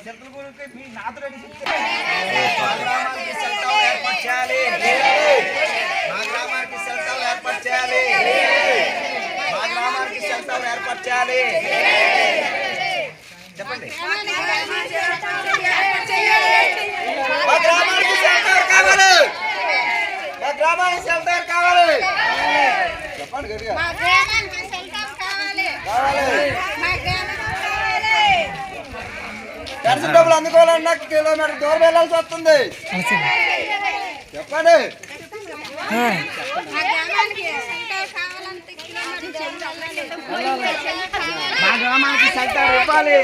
Central గురించి మీ నాతో ready చెప్తే మా గ్రామానికి సెల్ టవర్ ఏర్పాటు చేయాలి మా గ్రామానికి సెల్ టవర్ ఏర్పాటు చేయాలి మా గ్రామానికి సెల్ టవర్ ఏర్పాటు చేయాలి చెప్పండి మా గ్రామానికి సెల్ టవర్ కావాలి మా గ్రామానికి సెల్ టవర్ కావాలి చెప్పండి గట్టిగా మా గ్రామానికి సెంటర్ కావాలి కావాలి మా గ్రామానికి కావాలి పెన్షన్ డబ్బులు అందుకోవాలన్నా కిలోమీటర్ దూరం వెళ్ళాల్సి వస్తుంది. చెప్పండి. మా గ్రామానికి సెంటర్ ఇవ్వాలి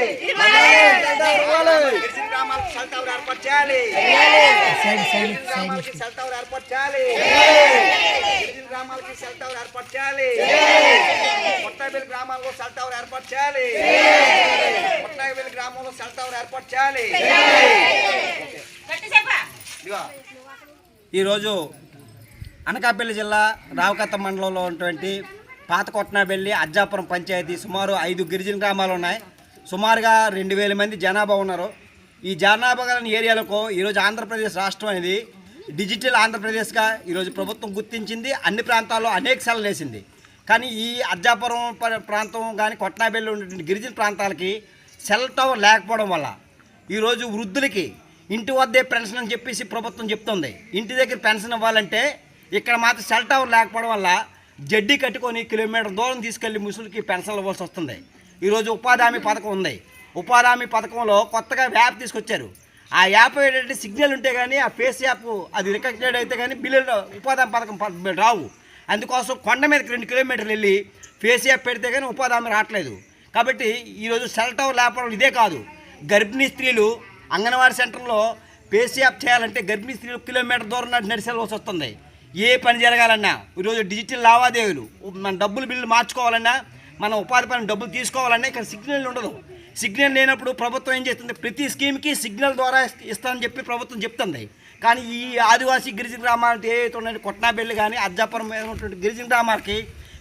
సెంటర్ ఏర్పాటు చేయాలి గిరిజన గ్రామాలకి సెంటర్ ఏర్పాటు చేయాలి గిరిజన గ్రామాలకి సెంటర్ ఏర్పాటు చేయాలి కొట్టబెల్లి గ్రామాల్లో సెంటర్ ఏర్పాటు చేయాలి. కొట్టబెల్లి గ్రామంలో సెంటర్ ఏర్పాటు చేయాలి. ఈరోజు అనకాపల్లి జిల్లా రావకత్త మండలంలో ఉన్నటువంటి పాత కొట్నాబెల్లి అజ్జాపురం పంచాయతీ సుమారు ఐదు గిరిజన గ్రామాలు ఉన్నాయి. సుమారుగా రెండు వేల మంది జనాభా ఉన్నారు. ఈ జనాభా గల ఏరియాలకు ఈరోజు ఆంధ్రప్రదేశ్ రాష్ట్రం అనేది డిజిటల్ ఆంధ్రప్రదేశ్గా ఈరోజు ప్రభుత్వం గుర్తించింది. అన్ని ప్రాంతాల్లో అనేక సెలవులు వేసింది. కానీ ఈ అర్జాపురం ప- ప్రాంతం కానీ కొట్నాబెల్లి ఉన్నటువంటి గిరిజన ప్రాంతాలకి సెల్ టవర్ లేకపోవడం వల్ల ఈరోజు వృద్ధులకి ఇంటి వద్దే పెన్షన్ అని చెప్పేసి ప్రభుత్వం చెప్తుంది. ఇంటి దగ్గర పెన్షన్ ఇవ్వాలంటే ఇక్కడ మాత్రం సెల్ టవర్ లేకపోవడం వల్ల జడ్డీ కట్టుకొని కిలోమీటర్ దూరం తీసుకెళ్ళి ముసులకి పెన్షన్ ఇవ్వాల్సి వస్తుంది. ఈరోజు ఉపాధి హామీ పథకం ఉంది. ఉపాధి హామీ పథకంలో కొత్తగా యాప్ తీసుకొచ్చారు. ఆ యాప్ ఏంటంటే సిగ్నల్ ఉంటే కానీ ఆ ఫేస్ యాప్ అది రికగ్నైడ్ అయితే కానీ బిల్లులు ఉపాధి హామీ పథకం రావు. అందుకోసం కొండ మీదకి రెండు కిలోమీటర్లు వెళ్ళి ఫేస్ యాప్ పెడితే కానీ ఉపాధి హామీ రావట్లేదు. కాబట్టి ఈరోజు సెల్ టవర్ లేకపోవడం ఇదే కాదు. గర్భిణీ స్త్రీలు అంగన్వాడీ సెంటర్లో పేసీ యాప్ చేయాలంటే గర్భిణీ స్త్రీలు కిలోమీటర్ దూరం నాటి నడిచేయాల్సి వస్తుంది. ఏ పని జరగాలన్నా ఈరోజు డిజిటల్ లావాదేవీలు మన డబ్బులు బిల్లు మార్చుకోవాలన్నా మన ఉపాధి పని డబ్బులు తీసుకోవాలన్నా ఇక్కడ సిగ్నల్ ఉండదు. సిగ్నల్ లేనప్పుడు ప్రభుత్వం ఏం చేస్తుంది? ప్రతి స్కీమ్కి సిగ్నల్ ద్వారా ఇస్తానని చెప్పి ప్రభుత్వం చెప్తుంది. కానీ ఈ ఆదివాసీ గిరిజన గ్రామాలకి ఏవైతే ఉన్నాయో కొట్నాబెల్లి కానీ అజ్జాపురం మీద ఉన్నటువంటి గిరిజన గ్రామాలకి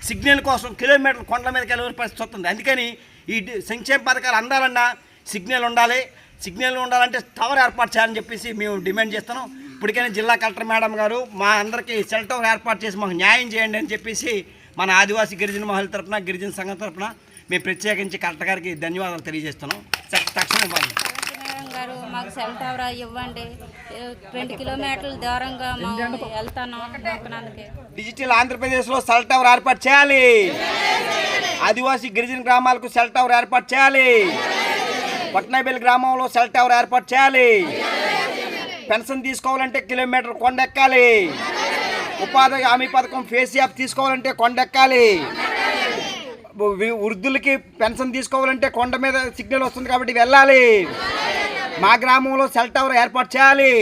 సిగ్నల్ కోసం కిలోమీటర్ కొండల మీదకి వెళ్ళే పరిస్థితి వస్తుంది. అందుకని ఈ సంక్షేమ పథకాలు అందాలన్నా సిగ్నల్ ఉండాలి. సిగ్నల్ ఉండాలంటే టవర్ ఏర్పాటు చేయాలని చెప్పేసి మేము డిమాండ్ చేస్తున్నాం. ఇప్పటికైనా జిల్లా కలెక్టర్ మేడం గారు మా అందరికీ సెల్ టవర్ ఏర్పాటు చేసి మాకు న్యాయం చేయండి అని చెప్పేసి మన ఆదివాసీ గిరిజన మహిళల తరపున గిరిజన సంఘం తరపున మేము ప్రత్యేకించి కలెక్టర్ గారికి ధన్యవాదాలు తెలియజేస్తున్నాం. తక్ష- తక్షణం ఇవ్వాలి గారు మాకు సెల్ టవర్ ఇవ్వండి. రెండు కిలోమీటర్ల దూరంగా వెళ్తాను డిజిటల్ ఆంధ్రప్రదేశ్లో సెల్ టవర్ ఏర్పాటు చేయాలి. ఆదివాసీ గిరిజన గ్రామాలకు సెల్ టవర్ ఏర్పాటు చేయాలి. పట్నాబెల్లి గ్రామంలో సెల్ టవర్ ఏర్పాటు చేయాలి. పెన్షన్ తీసుకోవాలంటే కిలోమీటర్ కొండెక్కాలి. ఉపాధి హామీ పథకం ఫేస్ యాప్ తీసుకోవాలంటే కొండెక్కాలి. వృద్ధులకి పెన్షన్ తీసుకోవాలంటే కొండ మీద సిగ్నల్ వస్తుంది కాబట్టి వెళ్ళాలి. మా గ్రామంలో సెల్ టవర్ ఏర్పాటు చేయాలి.